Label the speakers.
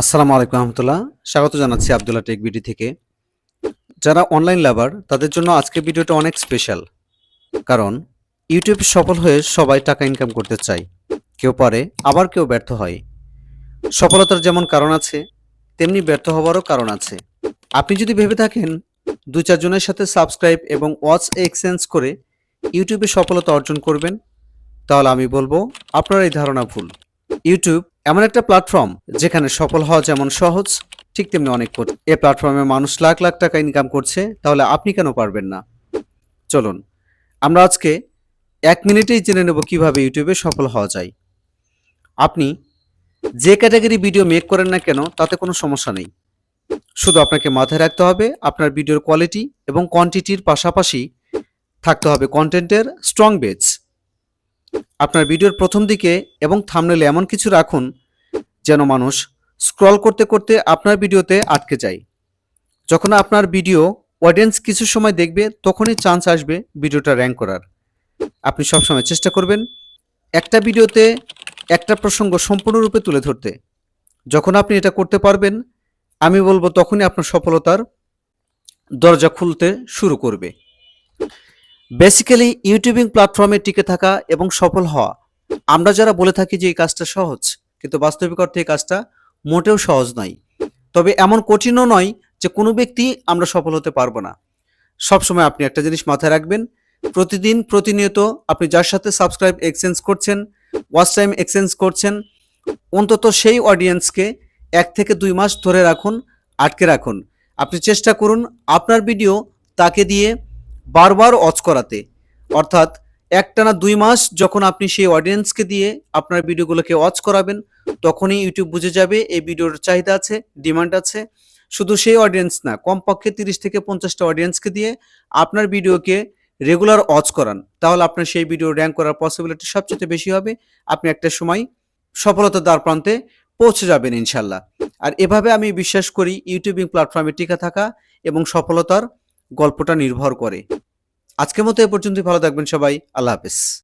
Speaker 1: আসসালামু আলাইকুম রহমতুল্লাহ। স্বাগত জানাচ্ছি আবদুল্লাহ টেক বিডি থেকে। যারা অনলাইন লাভার তাদের জন্য আজকের ভিডিওটা অনেক স্পেশাল কারণ ইউটিউবে সফল হয়ে সবাই টাকা ইনকাম করতে চায়। কেউ পারে, আবার কেউ ব্যর্থ হয়। সফলতার যেমন কারণ আছে, তেমনি ব্যর্থ হওয়ারও কারণ আছে। আপনি যদি ভেবে থাকেন, দু চারজনের সাথে সাবস্ক্রাইব এবং ওয়াচ এক্সচেঞ্জ করে ইউটিউবে সফলতা অর্জন করবেন, তাহলে আমি বলব, আপনার এই ধারণা ভুল। ইউটিউব এমন একটা প্ল্যাটফর্ম যেখানে সফল হওয়া যেমন সহজ, ঠিক তেমনি অনেক কঠিন। এই প্ল্যাটফর্মে মানুষ লাখ লাখ টাকা ইনকাম করছে, তাহলে আপনি কেন পারবেন না? চলুন, আমরা আজকে এক মিনিটেই জেনে নেব কীভাবে ইউটিউবে সফল হওয়া যায়। আপনি যে ক্যাটাগরি ভিডিও মেক করেন না কেন, তাতে কোনো সমস্যা নেই। শুধু আপনাকে মাথায় রাখতে হবে আপনার ভিডিওর কোয়ালিটি এবং কোয়ান্টিটির পাশাপাশি থাকতে হবে কন্টেন্টের স্ট্রং বেজ আপনার ভিডিওর প্রথম দিকে এবং থামনেলে এমন কিছু রাখুন যেন মানুষ স্ক্রল করতে করতে আপনার ভিডিওতে আটকে যায়। যখন আপনার ভিডিও অডিয়েন্স কিছু সময় দেখবে, তখনই চান্স আসবে ভিডিওটা র্যাঙ্ক করার। আপনি সবসময় চেষ্টা করবেন একটা ভিডিওতে একটা প্রসঙ্গ সম্পূর্ণরূপে তুলে ধরতে। যখন আপনি এটা করতে পারবেন, আমি বলব তখনই আপনার সফলতার দরজা খুলতে শুরু করবে। বেসিক্যালি ইউটিউবিং প্ল্যাটফর্মে টিকে থাকা এবং সফল হওয়া। আমরা যারা বলে থাকি যে এই কাজটা সহজ, কিন্তু বাস্তবিক অর্থে এই কাজটা মোটেও সহজ নয়। তবে এমন কঠিনও নয় যে কোনো ব্যক্তি আমরা সফল হতে পারব না। সবসময় আপনি একটা জিনিস মাথায় রাখবেন, প্রতিদিন প্রতিনিয়ত আপনি যার সাথে সাবস্ক্রাইব এক্সচেঞ্জ করছেন ওয়াচ টাইম এক্সচেঞ্জ করছেন, অন্তত সেই অডিয়েন্সকে এক থেকে দুই মাস ধরে রাখুন, আটকে রাখুন। আপনি চেষ্টা করুন আপনার ভিডিও তাকে দিয়ে বারবার অচ করাতে। অর্থাৎ একটানা দুই মাস যখন আপনি সেই অডিয়েন্সকে দিয়ে আপনার ভিডিওগুলোকে ওয়াচ করাবেন, তখনই ইউটিউব বুঝে যাবে এই ভিডিওর চাহিদা আছে ডিমান্ড আছে। শুধু সেই অডিয়েন্স না, কমপক্ষে তিরিশ থেকে পঞ্চাশটা অডিয়েন্সকে দিয়ে আপনার ভিডিওকে রেগুলার ওয়াচ করান। তাহলে আপনার সেই ভিডিও র্যাঙ্ক করার পসিবিলিটি সবচেয়ে বেশি হবে। আপনি একটা সময় সফলতার দ্বার প্রান্তে পৌঁছে যাবেন ইনশাল্লাহ। আর এভাবে আমি বিশ্বাস করি ইউটিউবিং প্ল্যাটফর্মে টিকে থাকা এবং সফলতার গল্পটা নির্ভর করে। আজকের মতো এ পর্যন্তই ভালো থাকবেন সবাই আল্লাহ হাফেজ।